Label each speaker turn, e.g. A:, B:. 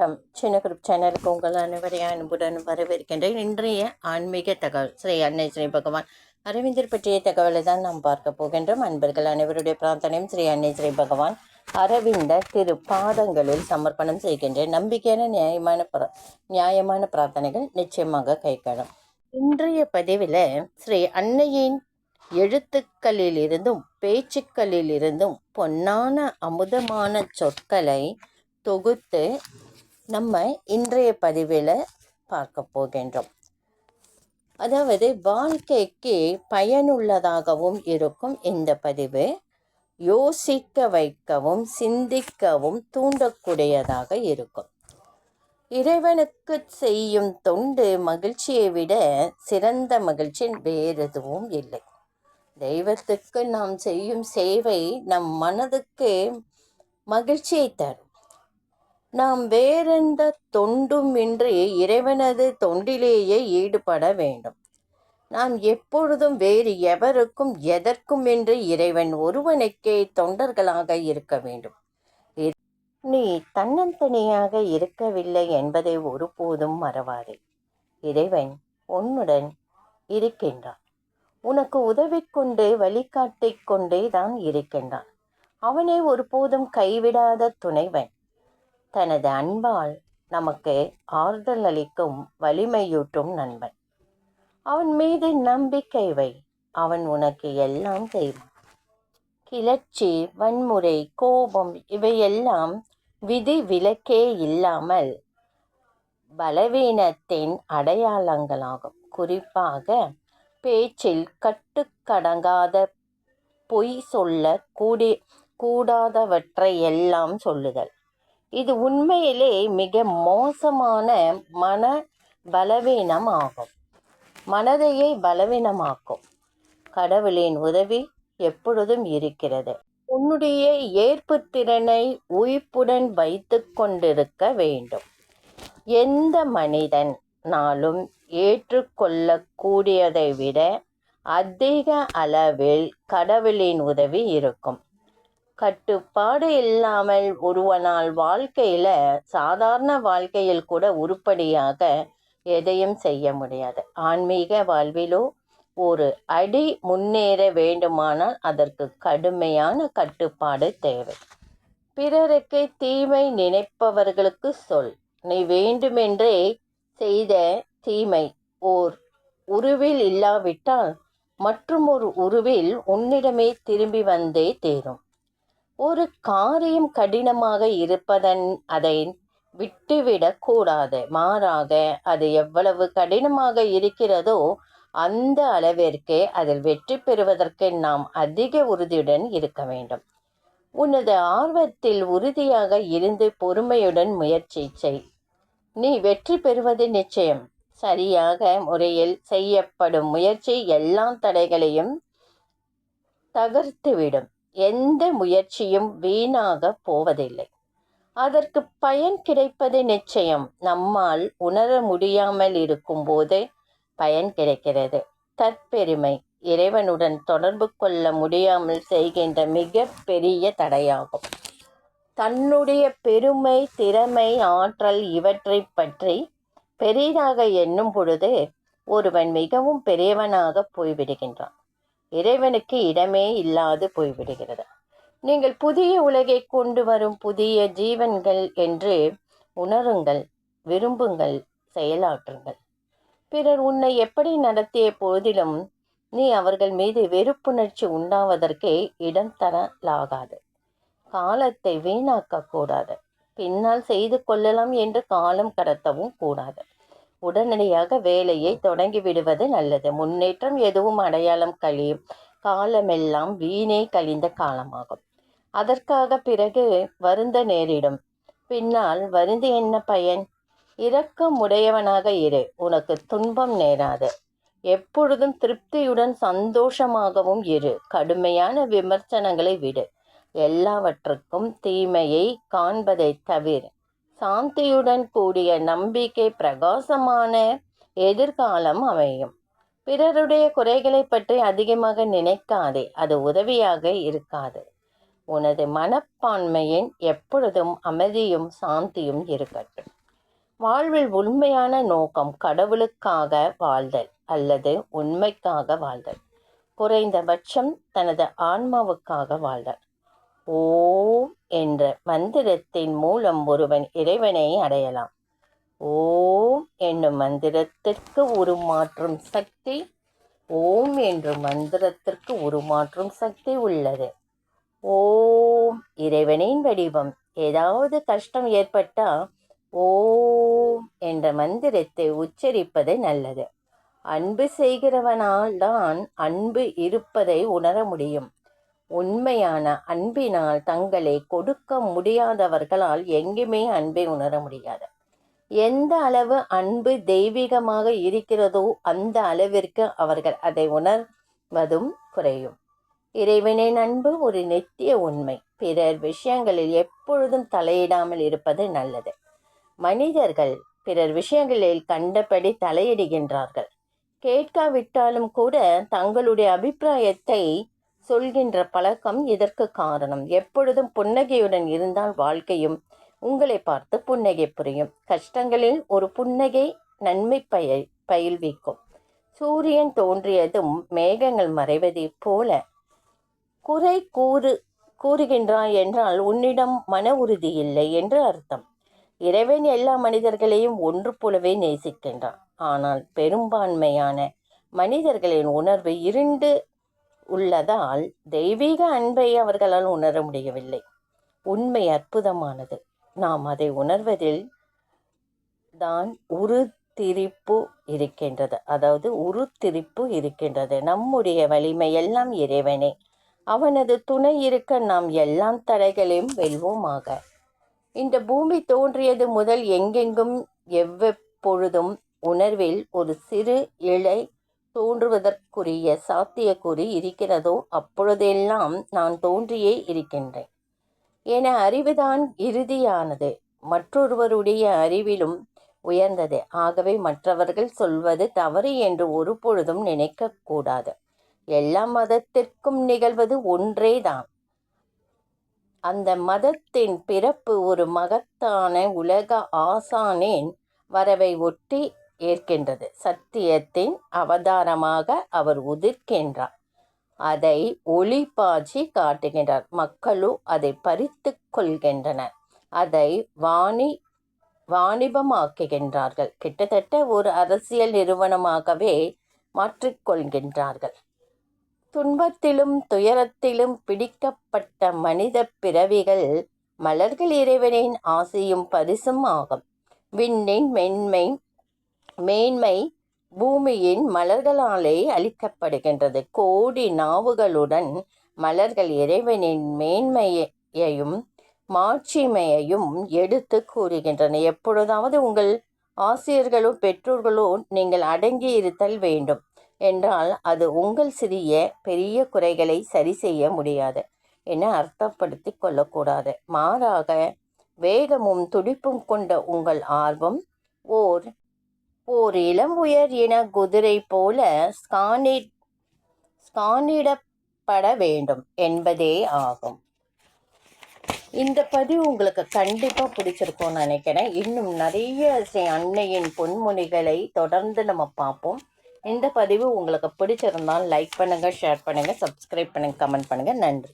A: வணக்கம். சின்ன குரூப் சேனலுக்கு உங்கள் அனைவரையும் அன்புடன் வரவேற்கின்றேன். இன்றைய ஆன்மீக தகவல் ஸ்ரீ அன்னை ஸ்ரீ பகவான் அரவிந்தர் பற்றிய தகவலை தான் நாம் பார்க்க போகின்றோம். அன்பர்கள் அனைவருடைய பிரார்த்தனையும் ஸ்ரீ அன்னை ஸ்ரீ பகவான் அரவிந்தர் திரு பாதங்களில் சமர்ப்பணம் செய்கின்ற நம்பிக்கையான நியாயமான பிர நியாயமான பிரார்த்தனைகள் நிச்சயமாக கைகழும் இன்றைய பதிவில் ஸ்ரீ அன்னையின் எழுத்துக்களிலிருந்தும் பேச்சுக்களிலிருந்தும் பொன்னான அமுதமான சொற்களை தொகுத்து நம்ம இன்றைய பதிவில் பார்க்க போகின்றோம். அதாவது வாழ்க்கைக்கு பயனுள்ளதாகவும் இருக்கும் இந்த பதிவு. யோசிக்க வைக்கவும் சிந்திக்கவும் தூண்டக்கூடியதாக இருக்கும். இறைவனுக்கு செய்யும் தொண்டு மகிழ்ச்சியை விட சிறந்த மகிழ்ச்சி வேறு எதுவும் இல்லை. தெய்வத்துக்கு நாம் செய்யும் சேவை நம் மனதுக்கு மகிழ்ச்சியை தரும். நாம் வேறெந்த தொண்டுமின்றி இறைவனது தொண்டிலேயே ஈடுபட வேண்டும். நாம் எப்பொழுதும் வேறு எவருக்கும் எதற்கும் என்று இறைவன் ஒருவனுக்கே தொண்டர்களாக இருக்க வேண்டும். நீ தன்னந்தனியாக இருக்கவில்லை என்பதை ஒருபோதும் மறவாதே. இறைவன் உன்னுடன் இருக்கின்றான். உனக்கு உதவி கொண்டு வழிகாட்டிக் கொண்டே தான் இருக்கின்றான். அவனை ஒருபோதும் கைவிடாத துணைவன் தனது அன்பால் நமக்கு ஆறுதல் அளிக்கும் வலிமையூட்டும் நண்பன். அவன் மீது நம்பிக்கை வை அவன் உனக்கு எல்லாம் செய்வான். கிளர்ச்சி வன்முறை கோபம் இவையெல்லாம் விதி விலக்கே இல்லாமல் பலவீனத்தின் அடையாளங்களாகும். குறிப்பாக பேச்சில் கட்டுக்கடங்காத பொய் சொல்ல கூடி கூடாதவற்றை எல்லாம் சொல்லுதல். இது உண்மையிலே மிக மோசமான மன பலவீனம் ஆகும் மனதையே பலவீனமாக்கும். கடவுளின் உதவி எப்பொழுதும் இருக்கிறது. உன்னுடைய ஏற்பு திறனை உயிர்ப்புடன் வைத்து கொண்டிருக்க வேண்டும். எந்த மனிதன் நாளும் ஏற்றுக்கொள்ளக்கூடியதை விட அதிக அளவில் கடவுளின் உதவி இருக்கும். கட்டுப்பாடு இல்லாமல் ஒருவனால் வாழ்க்கையில சாதாரண வாழ்க்கையில் கூட உருப்படியாக எதையும் செய்ய முடியாது. ஆன்மீக வாழ்விலோ ஒரு அடி முன்னேற வேண்டுமானால் அதற்கு கடுமையான கட்டுப்பாடு தேவை. பிறருக்கு தீமை நினைப்பவர்களுக்கு சொல். நீ வேண்டுமென்றே செய்த தீமை ஓர் உருவில் இல்லாவிட்டால் மற்றும் ஒரு உருவில் உன்னிடமே திரும்பி வந்தே தீரும். ஒரு காரியம் கடினமாக இருப்பதன் அதை விட்டுவிடக் கூடாது. மாறாக அது எவ்வளவு கடினமாக இருக்கிறதோ அந்த அளவிற்கு அதில் வெற்றி பெறுவதற்கு நாம் அதிக உறுதியுடன் இருக்க வேண்டும். உனது ஆர்வத்தில் உறுதியாக இருந்து பொறுமையுடன் முயற்சி செய். நீ வெற்றி பெறுவது நிச்சயம். சரியாக முறையில் செய்யப்படும் முயற்சி எல்லா தடைகளையும் தகர்த்துவிடும். எந்த முயற்சியும் வீணாக போவதில்லை. அதற்கு பயன் கிடைப்பது நிச்சயம். நம்மால் உணர முடியாமல் இருக்கும் போது பயன் கிடைக்கிறது. தற்பெருமை இறைவனுடன் தொடர்பு கொள்ள முடியாமல் செய்கின்ற மிக பெரிய தடையாகும். தன்னுடைய பெருமை திறமை ஆற்றல் இவற்றை பற்றி பெரிதாக எண்ணும் பொழுது ஒருவன் மிகவும் பெரியவனாக போய்விடுகின்றான். இறைவனுக்கு இடமே இல்லாது போய்விடுகிறது. நீங்கள் புதிய உலகை கொண்டு வரும் புதிய ஜீவன்கள் என்று உணருங்கள் விரும்புங்கள் செயலாற்றுங்கள். பிறர் உன்னை எப்படி நடத்திய போதிலும் நீ அவர்கள் மீது வெறுப்புணர்ச்சி உண்டாவதற்கே இடம் தரலாகாது. காலத்தை வீணாக்க கூடாது பின்னால் செய்து கொள்ளலாம் என்று காலம் கடத்தவும் கூடாது. உடனடியாக வேலையை தொடங்கி விடுவது நல்லது. முன்னேற்றம் எதுவும் அடையாளம் கழியும். காலமெல்லாம் வீணே கழிந்த காலமாகும். அதற்காக பிறகு வருந்த நேரிடும். பின்னால் வருந்து என்ன பயன்? இரக்கம் உடையவனாக இரு. உனக்கு துன்பம் நேராது. எப்பொழுதும் திருப்தியுடன் சந்தோஷமாகவும் இரு. கடுமையான விமர்சனங்களை விடு. எல்லாவற்றுக்கும் தீமையை காண்பதை தவிர சாந்தியுடன் கூடிய நம்பிக்கை பிரகாசமான எதிர்காலம் அமையும். பிறருடைய குறைகளை பற்றி அதிகமாக நினைக்காதே அது உதவியாக இருக்காது. உனது மனப்பான்மையின் எப்பொழுதும் அமைதியும் சாந்தியும் இருக்கட்டும். வாழ்வில் உண்மையான நோக்கம் கடவுளுக்காக வாழ்தல் அல்லது உண்மைக்காக வாழ்தல். குறைந்தபட்சம் தனது ஆன்மாவுக்காக வாழ்தல். ஓம் என்ற மந்திரத்தின் மூலம் ஒருவன் இறைவனை அடையலாம். ஓம் என்னும் மந்திரத்திற்கு உருமாற்றும் சக்தி ஓம் என்ற மந்திரத்திற்கு உருமாற்றும் சக்தி உள்ளது. ஓம் இறைவனின் வடிவம். ஏதாவது கஷ்டம் ஏற்பட்டால் ஓம் என்ற மந்திரத்தை உச்சரிப்பது நல்லது. அன்பு செய்கிறவனால் தான் அன்பு இருப்பதை உணர முடியும். உண்மையான அன்பினால் தங்களை கொடுக்க முடியாதவர்களால் எங்குமே அன்பை உணர முடியாது. எந்த அளவு அன்பு தெய்வீகமாக இருக்கிறதோ அந்த அளவிற்கு அவர்கள் அதை உணர்வதும் குறையும். இறைவனின் அன்பு ஒரு நித்திய உண்மை. பிறர் விஷயங்களில் எப்பொழுதும் தலையிடாமல் இருப்பது நல்லது. மனிதர்கள் பிறர் விஷயங்களில் கண்டபடி தலையிடுகின்றார்கள். கேட்காவிட்டாலும் கூட தங்களுடைய அபிப்பிராயத்தை சொல்கின்ற பழக்கம் இதற்கு காரணம். எப்பொழுதும் புன்னகையுடன் இருந்தால் வாழ்க்கையும் உங்களை பார்த்து புன்னகை புரியும். கஷ்டங்களில் ஒரு புன்னகை நன்மை பய பயில்விக்கும். சூரியன் தோன்றியதும் மேகங்கள் மறைவதைப் போல குறை கூறு கூறுகின்றாய் என்றால் உன்னிடம் மன உறுதி இல்லை என்று அர்த்தம். இறைவன் எல்லா மனிதர்களையும் ஒன்று போலவே நேசிக்கின்றான். ஆனால் பெரும்பான்மையான மனிதர்களின் உணர்வு இருண்டு உள்ளதால் தெய்வீக அன்பை அவர்களால் உணர முடியவில்லை. உண்மை அற்புதமானது. நாம் அதை உணர்வதில் தான் உருத்திரிப்பு இருக்கின்றது. அதாவது உருத்திரிப்பு இருக்கின்றது. நம்முடைய வலிமை எல்லாம் இறைவனே. அவனது துணை இருக்க நாம் எல்லாம் தடைகளையும் வெல்வோமாக. இந்த பூமி தோன்றியது முதல் எங்கெங்கும் எவ்வப்பொழுதும் உணர்வில் ஒரு சிறு இலை தோன்றுவதற்குரிய சாத்தியக்கூறு இருக்கிறதோ அப்பொழுதெல்லாம் நான் தோன்றியே இருக்கின்றேன். என அறிவுதான் இறுதியானது. மற்றொருவருடைய அறிவிலும் உயர்ந்தது. ஆகவே மற்றவர்கள் சொல்வது தவறு என்று ஒரு பொழுதும் நினைக்கக்கூடாது. எல்லா மதத்திற்கும் நிகழ்வது ஒன்றேதான். அந்த மதத்தின் பிறப்பு ஒரு மகத்தான உலக ஆசானின். வரவை ஒட்டி ஏற்கின்றது. சத்தியத்தின் அவதாரமாக அவர் உதிர்க்கின்றார். அதை ஒளி பாய்ச்சி காட்டுகின்றார். மக்களும் அதை பறித்து கொள்கின்றனர். அதை வாணி வாணிபமாக்குகின்றார்கள். கிட்டத்தட்ட ஒரு அரசியல் நிறுவனமாகவே மாற்றிக்கொள்கின்றார்கள். துன்பத்திலும் துயரத்திலும் பிடிக்கப்பட்ட மனித பிறவிகள் மலர்கள் இறைவனின் ஆசையும் பரிசும் ஆகும். விண்ணின் மென்மை மேன்மை பூமியின் மலர்களாலே அளிக்கப்படுகின்றது கோடி நாவுகளுடன் மலர்கள் இறைவனின் மேன்மையையும் மாட்சிமையையும் எடுத்து கூறுகின்றன. எப்பொழுதாவது உங்கள் ஆசிரியர்களோ பெற்றோர்களோ நீங்கள் அடங்கி இருத்தல் வேண்டும் என்றால் அது உங்கள் சிறிய பெரிய குறைகளை சரி செய்ய முடியாது என அர்த்தப்படுத்தி கொள்ளக்கூடாது. மாறாக வேகமும் துடிப்பும் கொண்ட உங்கள் ஆர்வம் ஓர் ஓர் இளம் உயர் இன குதிரை போல ஸ்கானி ஸ்கானிடப்பட வேண்டும் என்பதே ஆகும். இந்த பதிவு உங்களுக்கு கண்டிப்பாக பிடிச்சிருக்கும்னு நினைக்கிறேன். இன்னும் நிறைய ஸ்ரீ அன்னையின் பொன்முனிகளை தொடர்ந்து நம்ம பார்ப்போம். இந்த பதிவு உங்களுக்கு பிடிச்சிருந்தால் லைக் பண்ணுங்கள் ஷேர் பண்ணுங்கள் சப்ஸ்கிரைப் பண்ணுங்கள் கமெண்ட் பண்ணுங்கள் நன்றி.